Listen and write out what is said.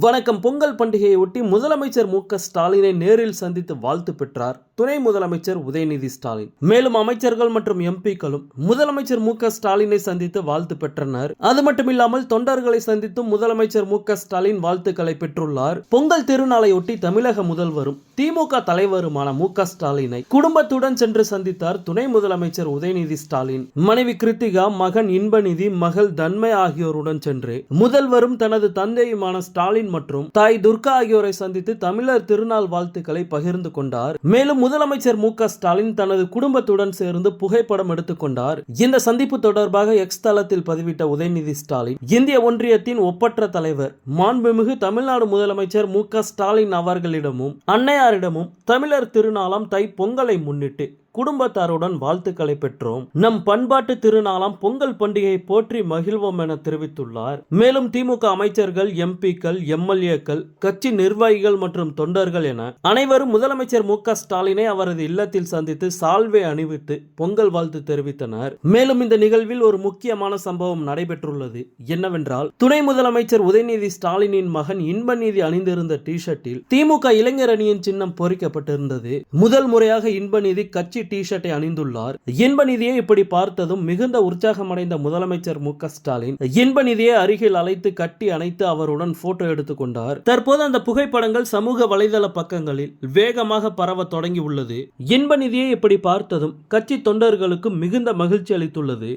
வணக்கம். பொங்கல் பண்டிகையை ஒட்டி முதலமைச்சர் மு ஸ்டாலினை நேரில் சந்தித்து வாழ்த்து பெற்றார் துணை முதலமைச்சர் உதயநிதி ஸ்டாலின். மேலும் அமைச்சர்கள் மற்றும் எம்பிக்களும் முதலமைச்சர் மு ஸ்டாலினை சந்தித்து வாழ்த்து பெற்றனர். அது மட்டுமில்லாமல் தொண்டர்களை சந்தித்தும் முதலமைச்சர் மு ஸ்டாலின் வாழ்த்துக்களை பெற்றுள்ளார். பொங்கல் திருநாளையொட்டி தமிழக முதல்வரும் திமுக தலைவருமான மு ஸ்டாலினை குடும்பத்துடன் சென்று சந்தித்தார் துணை முதலமைச்சர் உதயநிதி ஸ்டாலின். மனைவி கிருத்திகா மகன் இன்பநிதி மகள் தன்மை ஆகியோருடன் சென்று முதல்வரும் தனது தந்தையுமான ஸ்டாலின் ஸ்டாலின் மற்றும் தாய் துர்கா ஆகியோரை சந்தித்து தமிழர் திருநாள் வாழ்த்துக்களை பகிர்ந்து கொண்டார். மேலும் முதலமைச்சர் மு ஸ்டாலின் தனது குடும்பத்துடன் சேர்ந்து புகைப்படம் எடுத்துக்கொண்டார் இந்த சந்திப்பு தொடர்பாக எக்ஸ் தளத்தில் பதிவிட்ட உதயநிதி ஸ்டாலின் இந்திய ஒன்றியத்தின் ஒப்பற்ற தலைவர் மாண்புமிகு தமிழ்நாடு முதலமைச்சர் மு ஸ்டாலின் அவர்களிடமும் அன்னையாரிடமும் தமிழர் திருநாளாம் தை பொங்கலை முன்னிட்டு குடும்பத்தாருடன் வாழ்த்துக்களை பெற்றோம். நம் பண்பாட்டு திருநாளாம் பொங்கல் பண்டிகையை போற்றி மகிழ்வோம் என தெரிவித்துள்ளார். மேலும் திமுக அமைச்சர்கள் எம்பிக்கள் எம்எல்ஏக்கள் கட்சி நிர்வாகிகள் மற்றும் தொண்டர்கள் என அனைவரும் முதலமைச்சர் மு ஸ்டாலினை அவரது இல்லத்தில் சந்தித்து சால்வை அணிவித்து பொங்கல் வாழ்த்து தெரிவித்தனர். மேலும் இந்த நிகழ்வில் ஒரு முக்கியமான சம்பவம் நடைபெற்றுள்ளது. என்னவென்றால் துணை முதலமைச்சர் உதயநிதி ஸ்டாலினின் மகன் இன்பநீதி அணிந்திருந்த டி ஷர்ட்டில் திமுக இளைஞர் அணியின் சின்னம் பொறிக்கப்பட்டிருந்தது. முதல் முறையாக இன்பநீதி கட்சி டி ஷர்ட்டை அணிந்துள்ளார். இன்பநிதியை இப்படி பார்த்ததும் மிகுந்த உற்சாகமடைந்த முதலமைச்சர் மு க ஸ்டாலின் இன்பநிதியை அருகில் அழைத்து கட்டி அணைத்து அவருடன் போட்டோ எடுத்துக்கொண்டார் தற்போது அந்த புகைப்படங்கள் சமூக வலைதள பக்கங்களில் வேகமாக பரவ தொடங்கி உள்ளது. இன்பநிதியை இப்படி பார்த்ததும் கட்சி தொண்டர்களுக்கு மிகுந்த மகிழ்ச்சி அளித்துள்ளது.